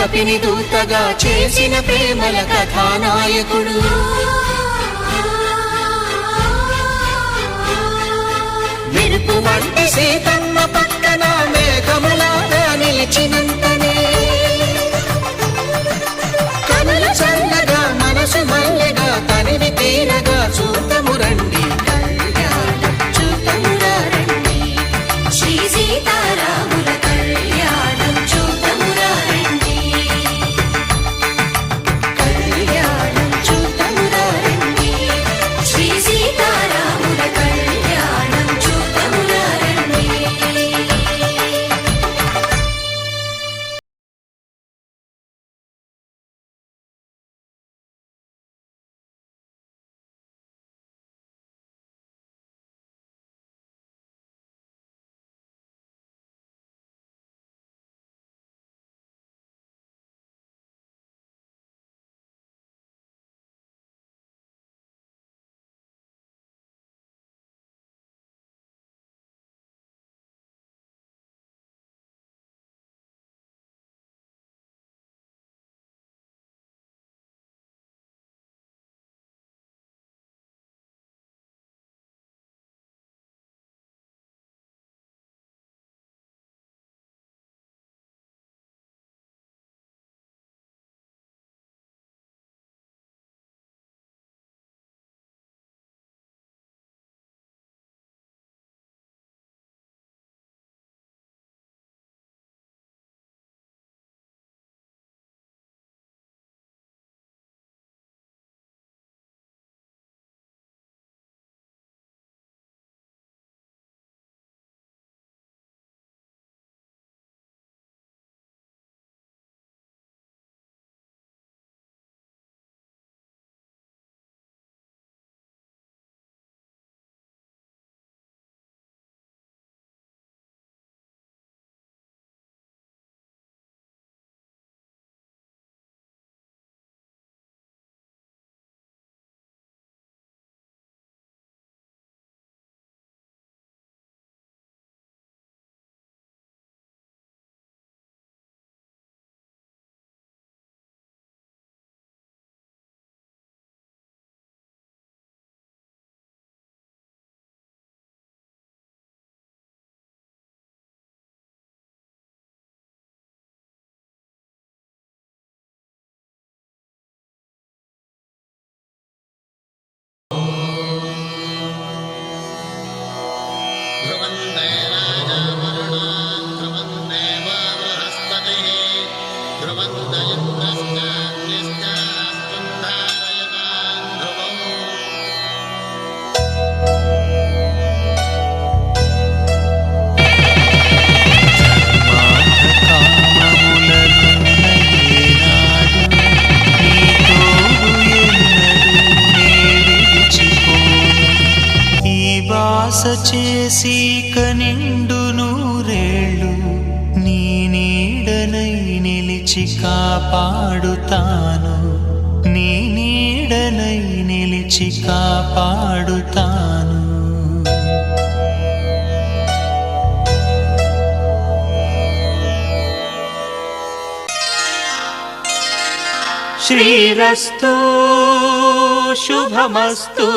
కపిని దూతగా చేసిన ప్రేమల కథానాయకుడు. నిలిచి కాపాడుతాను. నీ నీడనై నిలిచి కాపాడుతాను. శ్రీరస్తు శుభమస్తు.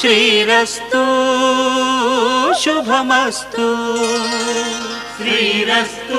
శ్రీరస్తు శుభమస్తు. శ్రీరస్తు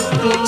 శుభమస్తు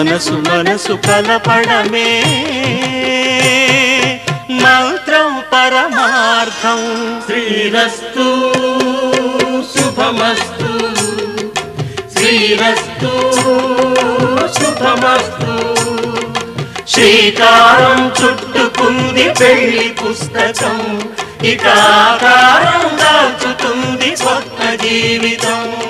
మనసు మనసు కలపడమే. మంత్రం పరమార్థం. శ్రీరస్తు శుభమస్తు. శ్రీరస్తు శుభమస్తు. శ్రీకారం చుట్టుకుంది పెళ్ళి పుస్తకం. ఇకాకారం దాచుతుంది స్వప్న జీవితం.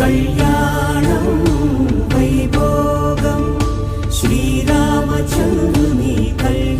కళ్యాణం వైభోగం శ్రీరామచంద్రుని కళ్యాణం